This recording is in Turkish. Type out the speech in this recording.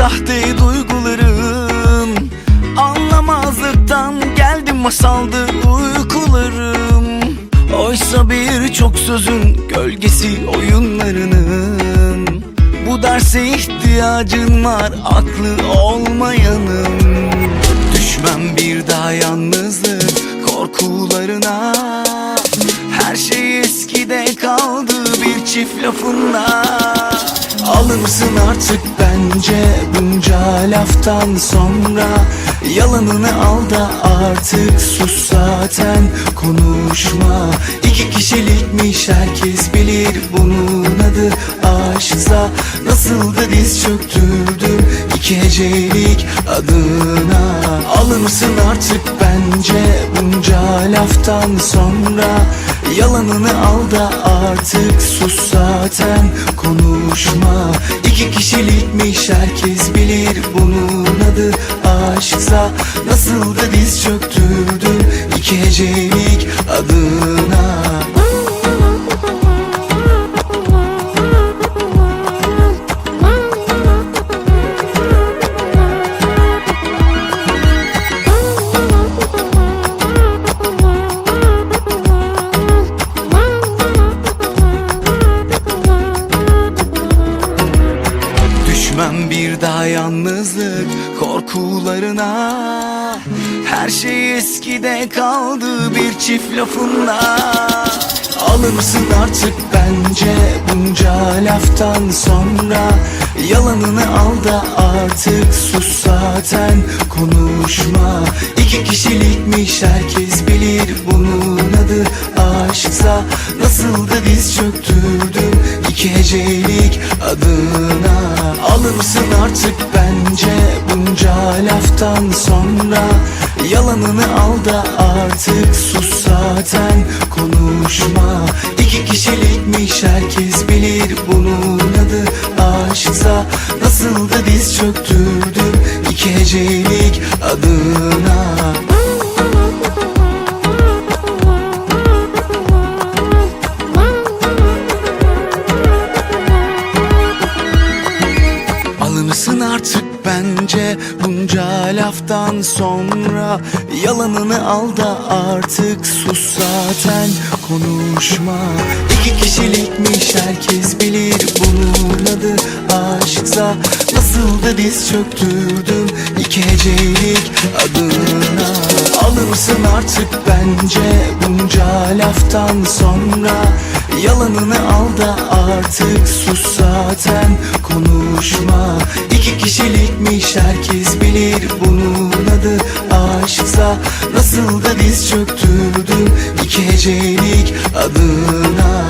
sahte duygularım. Anlamazlıktan geldim masaldı uykularım. Oysa birçok sözün gölgesi oyunlarının. Bu derse ihtiyacın var aklı olmayanın. Düşmem bir daha yalnızlık korkularına. Her şey eskide kaldı bir çift lafınla Alırsın artık bence bunca laftan sonra? Yalanını al da artık sus zaten konuşma. İki kişilikmiş herkes bilir bunun adı aşksa. Nasıl da diz çöktürdüm iki hecelik adına. Alırsın artık bence bunca laftan sonra Yalanını al da artık sus zaten konuşma. İki kişilikmiş herkes bilir bunun adı aşksa. Nasıl da diz çöktürdüm iki hecelik adına bir daha yalnızlık korkularına. Her şey eskide kaldı bir çift lafınla Alırsın artık bence bunca laftan sonra. Yalanını al da artık sus zaten konuşma. İki kişilikmiş herkes bilir bunun adı aşksa. Nasıl da diz çöktürdüm iki hecelik adına Alırsın artık bence. Bunca laftan sonra Yalanını al da artık sus zaten. Konuşma. İki kişilikmiş herkes bilir bunun adı. Aşksa Nasıl da diz çöktürdüm iki hecelik adına bence bunca laftan sonra Yalanını al da artık sus zaten. Konuşma. İki kişilikmiş herkes bilir bunun adı. Aşksa Nasıl da diz çöktürdüm iki hecelik adına. Alırsın artık bence bunca laftan sonra Yalanını al da artık sus zaten konuşma. İki kişilikmiş herkes bilir bunun adı. Aşksa Nasıl da diz çöktürdüm iki hecelik adına